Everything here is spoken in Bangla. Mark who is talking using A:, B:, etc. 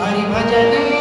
A: हरि भजन